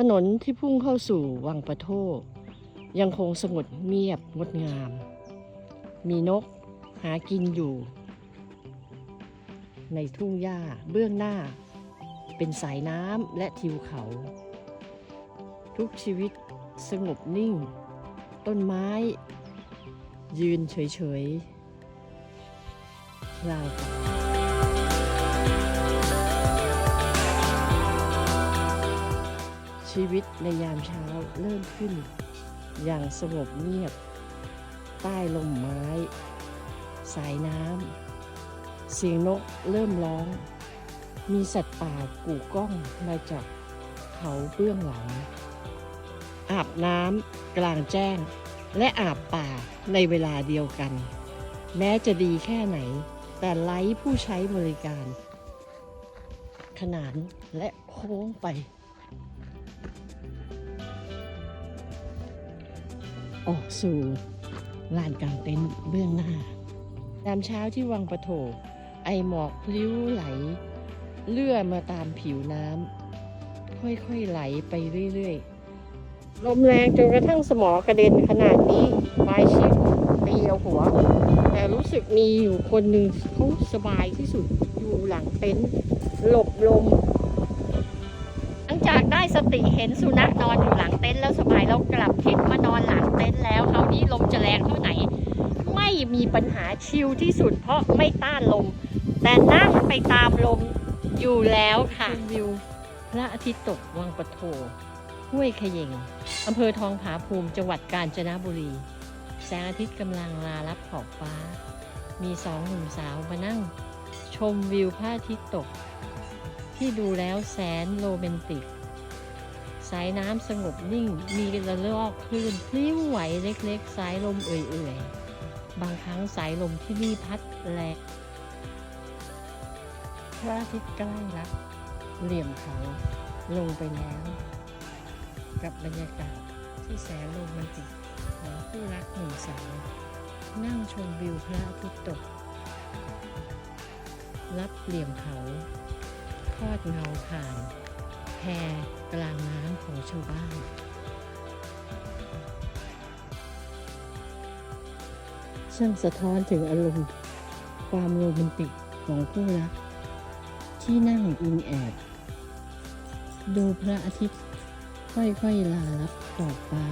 ถนนที่พุ่งเข้าสู่วังปะโทยังคงสงบเงียบงดงาม มีนกหากินอยู่ ในทุ่งหญ้าเบื้องหน้า เป็นสายน้ำและทิวเขา ทุกชีวิตสงบนิ่ง ต้นไม้ ยืนเฉยๆราวกับ ชีวิตในยามเช้าเริ่มขึ้น อย่างสงบเงียบ ใต้ลมไม้ สายน้ำเสียงนกเริ่มร้อง มีสัตว์ป่ากู่ก้องมาจากเขาเบื้องหลัง อาบน้ำกลางแจ้ง และอาบป่าในเวลาเดียวกัน แม้จะดีแค่ไหน แต่ไร้ผู้ใช้บริการ ขนานและโค้งไป ออกสู่ลานกลางเต็นท์เบื้องหน้ายามเช้าที่วังปะโถ ไอหมอกพลิ้วไหล เลื่อมาตามผิวน้ำค่อยๆไหลไปเรื่อยๆ ลมแรงจนกระทั่งสมอกระเด็นขนาดนี้ปลายชิดตีเอาหัว แต่รู้สึกมีอยู่คนหนึ่งเขาสบายที่สุดอยู่หลังเต็นท์หลบลม จากได้สติเห็นสุนัขนอนอยู่หลังเต็นท์แล้วสบายแล้วกลับทิศมานอนหลังเต็นท์แล้วคราวนี้ลมจะแรงเท่าไหน ไม่มีปัญหาชิลที่สุดเพราะไม่ต้านลม แต่นั่งไปตามลมอยู่แล้วค่ะวิวพระอาทิตย์ตกวังปะโถห้วยขยงอำเภอทองผาภูมิจังหวัดกาญจนบุรี แสงอาทิตย์กำลังลารับขอบฟ้า มีสองหนุ่มสาวมานั่ง ชมวิวพระอาทิตย์ตก ที่ดูแล้วแสนโรแมนติก สายน้ำสงบนิ่ง มีระลอกคลื่นพลิ้วไหวเล็กๆ สายลมเอื่อยๆ บางครั้งสายลมที่นี่พัดแรงพระอาทิตย์ใกล้รับเหลี่ยมเขาลงไปแล้ว กับบรรยากาศที่แสนโรแมนติกของคู่รักหนุ่มสาวนั่งชมวิวพระอาทิตย์ตก รับเหลี่ยมเขาทอดเงาผ่าน แพกลางน้ำของชาวบ้านช่างสะท้อนถึงอารมณ์ความโรแมนติกของคู่รัก ที่นั่งอิงแอบดูพระอาทิตย์ค่อยๆลาลับขอบฟ้า